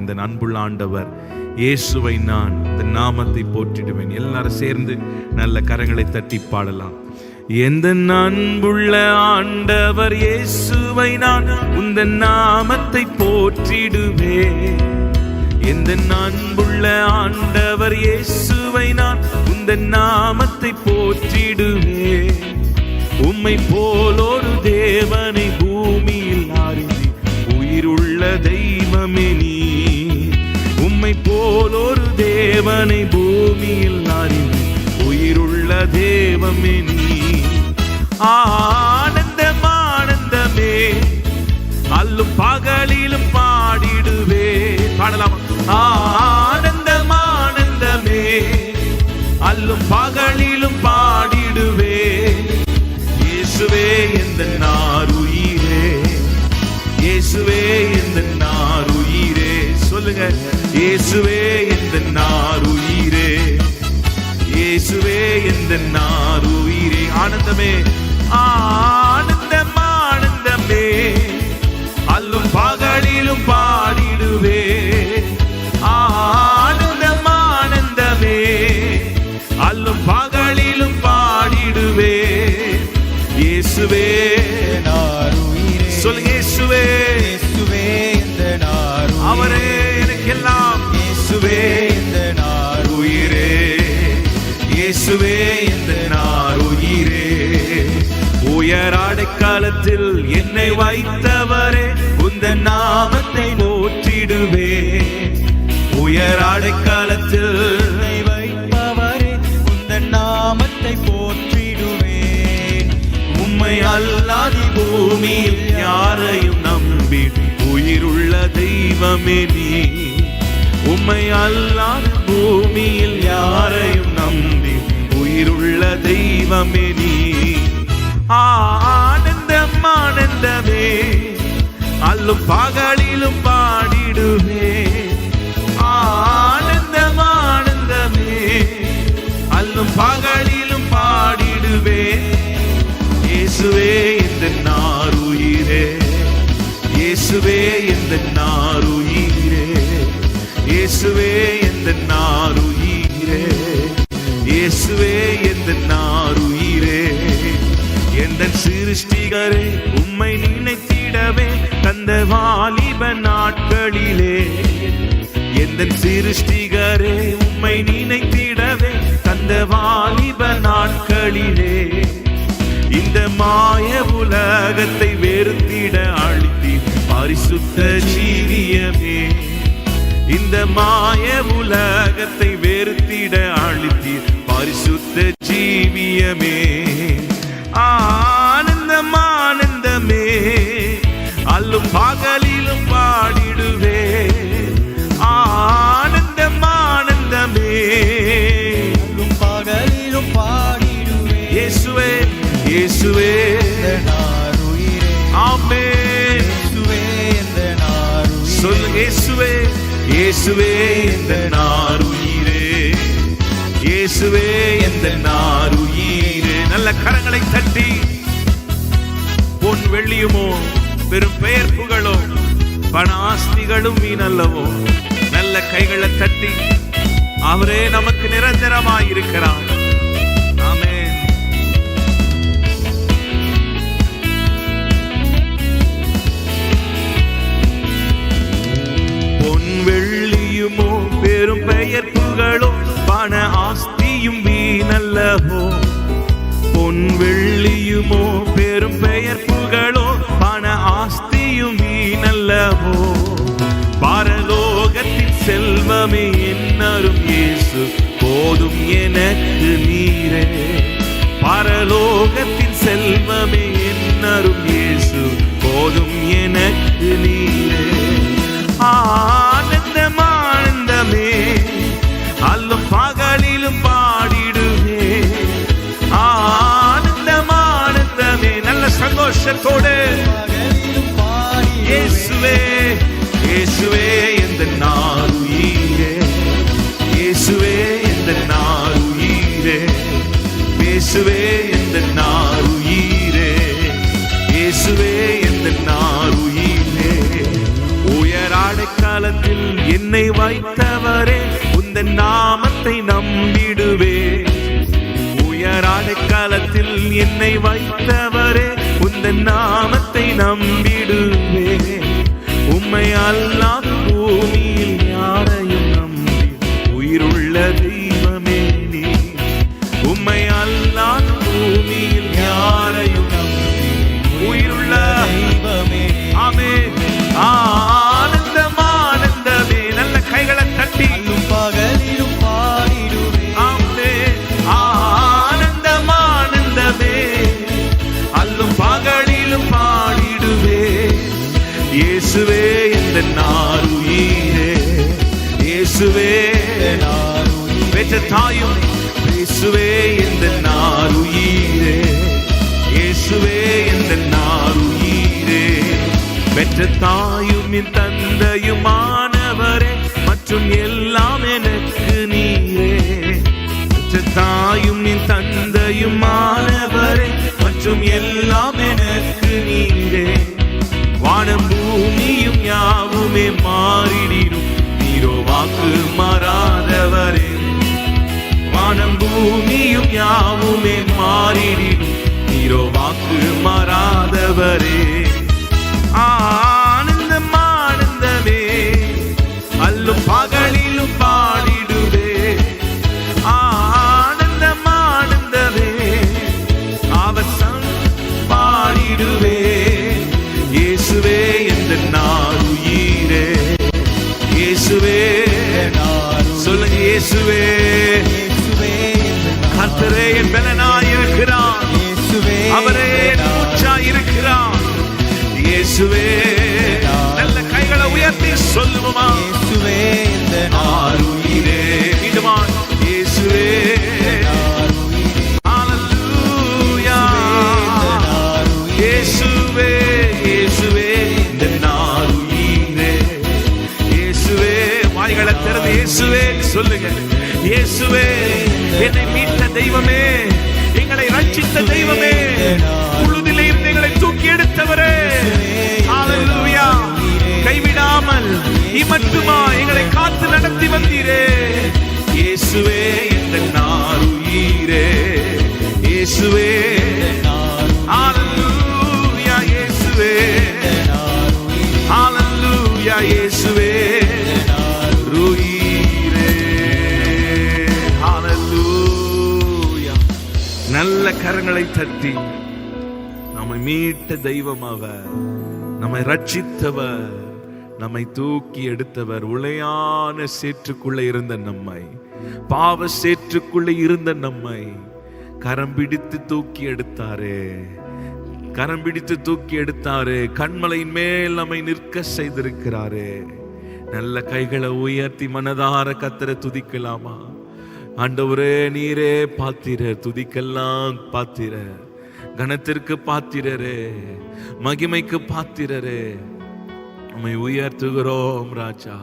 இந்த அன்புள்ள ஆண்டவர் இயேசுவை நான் இந்த நாமத்தை போற்றிடுவேன். எல்லாரும் சேர்ந்து நல்ல கரங்களை தட்டி பாடலாம். எந்த அன்புள்ள ஆண்டவர் இயேசுவை நான் உந்த நாமத்தை போற்றிடுவேன். எந்த அன்புள்ள ஆண்டவர் இயேசுவை நான் உந்த நாமத்தை போற்றிடுவேன். உம்மை போலொரு தேவனை பூமியில் அறிந்து உயிருள்ள தெய்வமே நீ. உம்மை ஒரு தேவனை பூமியில் நாரின் உயிருள்ள தேவமே நீ. ஆனந்தம் ஆனந்தமே. அல்லும் பகலிலும் பாடிடுவே. பாடலாம். ஆனந்தம் ஆனந்தமே. அல்லும் சொல்லுங்க இயேசுவே எந்த நாருயிரே இயேசுவே எந்த நாருயிரே ஆனந்தமே இந்த நாருயிரே உயர். என்னை வைத்தவரே உந்த நாமத்தை போற்றிடுவே. உயர் அடைக்காலத்தில் என்னை வைப்பவரே உந்த நாமத்தை போற்றிடுவேன் உம்மை அல்லாதி பூமியில் யாரையும் நம்பி உயிருள்ள தெய்வமே நீ. உம்மை அல்லாத பூமியில் யாரையும் உள்ள தெய்வமே நீ. ஆனந்தம் ஆனந்தமே அல்லும் பகலிலும் பாடிடுவே ஆனந்தம் ஆனந்தமே அல்லும் பகலிலும் பாடிடுவே. இயேசுவே இந்த நாருயிரே. இயேசுவே இந்த நாருயிரே. இயேசுவே இந்த நாருயிரே. இயேசுவே இந்த நாருயிரே. எந்த சிருஷ்டிகரே உம்மை நினைத்திடவே தந்த வாலிப நாட்களிலே. எந்த சிருஷ்டிகரே உம்மை நினைத்திடவே தந்த வாலிப நாட்களிலே. இந்த மாய உலகத்தை வெறுத்திட அழித்தி பரிசுத்த ஜீவியமே. இந்த மாய உலகத்தை வெறுத்திட ஜீவியமே ஆனந்தம் ஆனந்தமே அல்லும் பகலிலும் பாடிடுவே. ஆனந்தம் ஆனந்தமே அல்லும் பகலிலும் பாடிடுவேன் இயேசுவே இயேசுவே இந்த நாருயிரே ஆமென். இயேசுவே இந்த சொல்லுங்க இயேசுவே தட்டி பொன் வெள்ளியுமோ பெரும் பெயர் புகழோ பண ஆஸ்திகளும் வீணல்லவோ. நல்ல கைகளை தட்டி அவரே நமக்கு நிரந்தரமாய் இருக்கிறார். ஆமென். பொன் வெள்ளியுமோ பெரும் பெயர் புகழோ பண ஆஸ்தியும் வீணல்லவோ. பொன் வெள்ளியுமோ பெரும் பெயர் புகழோ பண ஆஸ்தியும் நல்லவோ பரலோகத்தின் செல்வமே என்னரும் இயேசு போதும் எனக்கு நீரே. பரலோகத்தின் செல்வமே என்னரும் இயேசு போதும் எனக்கு நீரே. ஆ சந்தோஷத்தோடு பகலிலும் இயேசுவே இயேசுவே இந்த உயிரே. இயேசுவே இந்த உயிரே. இயேசுவே இந்த உயிரே. இயேசுவே இந்த உயிரே. உயர் காலத்தில் என்னை வைத்தவரே. உந்த நாமத்தை நம்பிடுவே அடைக்காலத்தில் என்னை வைத்தவரே உந்த நாமத்தை நம்பிடுவே உம்மை அல்லாத பூமியில் நாருயிரே பெற்ற தாயும் இயேசுவே இந்த நாருயிரே இயேசுவே இந்த நாருயிரே பெற்ற தாயும் என் தந்தையுமானவரே மற்றும் எல்லாம் எனக்கு நீரே. பெற்ற தாயும் என் தந்தையுமானவரே மற்றும் எல்லாம் எனக்கு நீரே. வானம் பூமியும் யாவுமே மாறிடினும் நீரோ வாக்கு மாறாதவரே. வானம் பூமியும் யாவுமே மாறிடினும் நீரோ வாக்கு மாறாதவரே. இயேசுவே. நல்ல கைகளை உயர்த்தி சொல்லுவோமா? இயேசுவே இந்த ஆருயிரே மீண்டுமா இயேசுவே. ஹalleluya. இயேசுவே இயேசுவே இந்த நாருயிரே இயேசுவே வாய்களை திறந்து இயேசுவே சொல்லுங்க இயேசுவே என்னை மீட்ட தெய்வமே. மட்டுமா எங்களை காத்து நடத்தி வந்தீரே? இயேசுவே இந்த நாருயிரே இயேசுவே ஹalleluya இயேசுவே. ஹalleluya இயேசுவே. ருயிரே ஆலல்லூயா நல்ல கரங்களை தட்டி நம்மை மீட்ட தெய்வம் அவர் நம்மை ரட்சித்தவர் நம்மை தூக்கி எடுத்தவர் உளையான சேற்றுக்குள்ளே இருந்த நம்மை. பாவ சேற்றுக்குள்ளே இருந்த நம்மை. கரம் பிடித்து தூக்கி எடுத்தாரே. கரம் பிடித்து தூக்கி எடுத்தாரு. கண்மலையின் மேல் நம்மை நிற்க செய்திருக்கிறாரு. நல்ல கைகளை உயர்த்தி மனதார கத்திர துதிக்கலாமா? ஆண்டவரே நீரே பாத்திர துதிக்கெல்லாம் பாத்திர. கணத்திற்கு பாத்திரரே மகிமைக்கு பாத்திரரே. உம்மை உயர்த்துகிறோம் ராஜா.